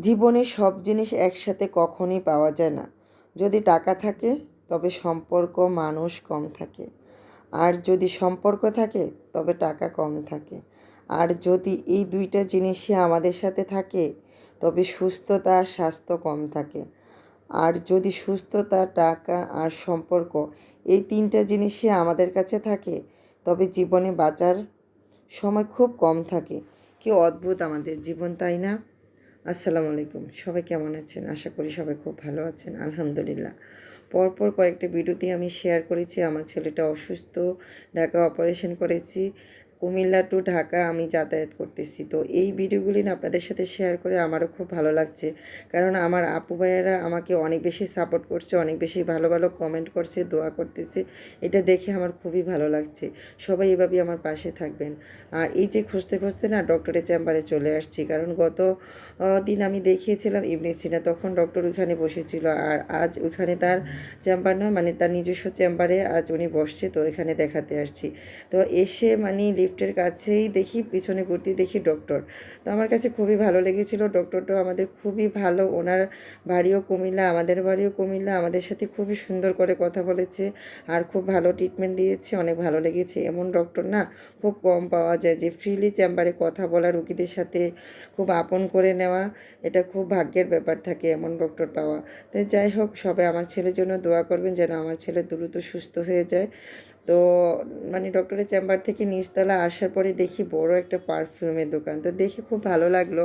জীবনে সব জিনিস একসাথে কখনই পাওয়া যায় না। যদি টাকা থাকে, তবে সম্পর্ক মানুষ কম থাকে। আর যদি সম্পর্ক থাকে, তবে টাকা কম থাকে। আর যদি এই দুইটা জিনিসই আমাদের সাথে থাকে, তবে সুস্থতা আর স্বাস্থ্য কম থাকে। আর যদি সুস্থতা, টাকা আর সম্পর্ক এই তিনটা জিনিসই আমাদের কাছে থাকে, তবে জীবনে বাঁচার সময় খুব কম থাকে। কি অদ্ভুত আমাদের জীবন, তাই না? আসসালামু আলাইকুম। সবাই কেমন আছেন? আশা করি সবাই খুব ভালো আছেন। আলহামদুলিল্লাহ। পরপর কয়েকটা ভিডিওতে আমি শেয়ার করেছি। আমার ছেলেটা অসুস্থ, ঢাকা অপারেশন করেছি। কুমিল্লা টু ঢাকা আমি যাতায়াত করতেছি। তো এই ভিডিওগুলি আপনাদের সাথে শেয়ার করে আমারও খুব ভালো লাগছে। কারণ আমার আপু ভাইয়েরা আমাকে অনেক বেশি সাপোর্ট করছে, অনেক বেশি ভালো ভালো কমেন্ট করছে, দোয়া করতেছে। এটা দেখে আমার খুবই ভালো লাগছে। সবাই এভাবেই আমার পাশে থাকবেন। আর এই যে খুঁজতে খুঁজতে না ডক্টরের চেম্বারে চলে আসছি। কারণ গত দিন আমি দেখিয়েছিলাম ইবনে সিনা তখন ডক্টর ওইখানে বসেছিল। আর আজ ওইখানে তার চেম্বার নয় মানে তার নিজস্ব চেম্বারে আজ উনি বসছে, তো এখানে দেখাতে আসছি। তো এসে মানে লিফটের কাছেই দেখি, পিছনে ঘুরতে দেখি ডক্টর তো আমার কাছে খুবই ভালো লেগেছিল। ডক্টরটাও আমাদের খুবই ভালো। ওনার বাড়িও কুমিল্লা, আমাদের বাড়িও কুমিল্লা। আমাদের সাথে খুবই সুন্দর করে কথা বলেছে আর খুব ভালো ট্রিটমেন্ট দিয়েছে। অনেক ভালো লেগেছে। এমন ডক্টর না, খুব কম পাওয়া যায় যে ফ্রিলি চেম্বারে কথা বলা রুগীদের সাথে খুব আপন করে নেওয়া, এটা খুব ভাগ্যের ব্যাপার থাকে এমন ডক্টর পাওয়া। তো যাই হোক, সবাই আমার ছেলের জন্য দোয়া করবেন যেন আমার ছেলে দ্রুত সুস্থ হয়ে যায়। তো মানে ডক্টরের চেম্বার থেকে নিচতলা আসার পরে দেখি বড় একটা পারফিউমের দোকান। তো দেখে খুব ভালো লাগল।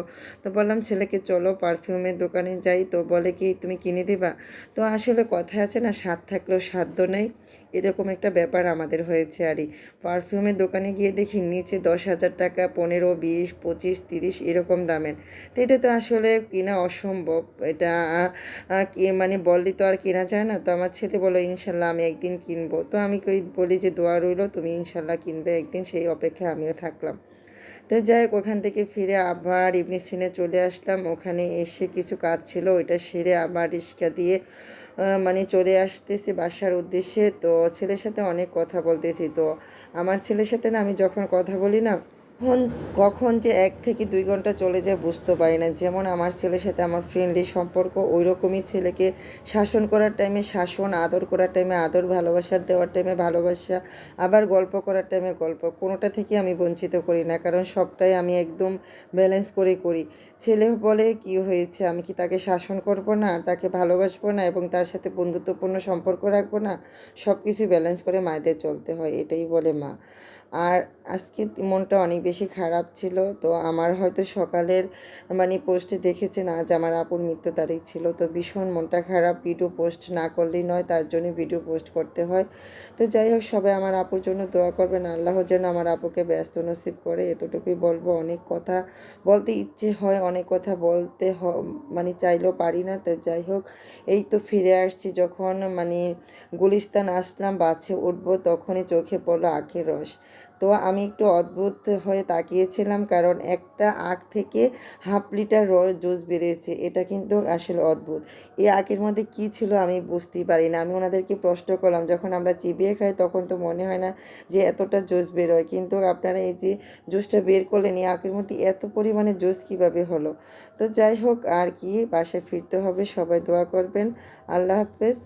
তো বললাম, ছেলেকে চলো পারফিউমের দোকানে যাই। তো বলে কি, তুমি কিনে দিবা? তো আসলে কথা আছে না, স্বাদ থাকলেও সাধ্য নেই। এরকম একটা ব্যাপার আমাদের হয়েছে আরই পারফিউমের দোকানে গিয়ে দেখি নিচে দশ হাজার টাকা, পনেরো, বিশ, পঁচিশ, তিরিশ এরকম দামের। তো এটা তো আসলে কেনা অসম্ভব। এটা মানে বললি তো আর কেনা যায় না। তো আমার ছেলে বলো ইনশাল্লাহ আমি একদিন কিনবো। তো আমি কই, বলি যে, দোয়া রইল, তুমি ইনশাল্লাহ কিনবে। একদিন সেই অপেক্ষায় আমিও থাকলাম। তো যাই হোক, ওখান থেকে ফিরে আবার ইবনি সিনে চলে আসলাম। ওখানে এসে কিছু কাজ ছিল, ওইটা সেরে আবার রিক্সা দিয়ে মানে চলে আসতেছি বাসার উদ্দেশ্যে। তো ছেলের সাথে অনেক কথা বলতেছি। তো আমার ছেলের সাথে না আমি যখন কথা বলি না কখন কখন যে এক থেকে দুই ঘণ্টা চলে যায় বুঝতে পারি না। যেমন আমার ছেলের সাথে আমার ফ্রেন্ডলি সম্পর্ক ওই রকমই ছেলেকে শাসন করার টাইমে শাসন, আদর করার টাইমে আদর ভালোবাসার দেওয়ার টাইমে ভালোবাসা, আবার গল্প করার টাইমে গল্প। কোনোটা থেকে আমি বঞ্চিত করি না, কারণ সবটাই আমি একদম ব্যালেন্স করে করি। ছেলে বলে কি হয়েছে, আমি কি তাকে শাসন করব না, তাকে ভালোবাসবো না, এবং তার সাথে বন্ধুত্বপূর্ণ সম্পর্ক রাখব না? সব কিছু ব্যালেন্স করে মায়েদের চলতে হয়, এটাই বলে মা। আর আজকে মনটা অনেক বেশি খারাপ ছিল। তো আমার হয়তো সকালের মানে পোস্টে দেখেছেন, আজ আমার আপুর মৃত্যু তারিখ ছিল। তো ভীষণ মনটা খারাপ, ভিডিও পোস্ট না করলেই নয়, তার জন্য ভিডিও পোস্ট করতে হয়। তো যাই হোক, সবাই আমার আপুর জন্য দোয়া করবেন। আল্লাহ যেন আমার আপুকে ব্যস্ত নসিব করে। এতটুকুই বলব, অনেক কথা বলতে ইচ্ছে হয়, অনেক কথা বলতে হ মানে চাইলেও পারি না। তো যাই হোক, এই তো ফিরে আসছি যখন মানে গুলিস্তান আসলাম বাছে উঠবো, তখনই চোখে পড়ল আখের রস। তো আমি একটু অদ্ভুত হয়ে তাকিয়েছিলাম কারণ একটা আখ থেকে হাফ লিটার রস জুস বেরিয়েছে। এটা কিন্তু আসলে অদ্ভুত। এই আখের মধ্যে কি ছিল আমি বুঝতেই পারি না আমি ওনাদেরকে প্রশ্ন করলাম, যখন আমরা চিবিয়ে খাই তখন তো মনে হয় না যে এতটা জুস বেরোয়। কিন্তু আপনারা এই যে জুসটা বের করলেন, এই আখের মধ্যে এত পরিমাণে জুস কীভাবে হলো? তো যাই হোক, আর কি, বাসায় ফিরতে হবে, সবাই দোয়া করবেন। আল্লাহ হাফেজ।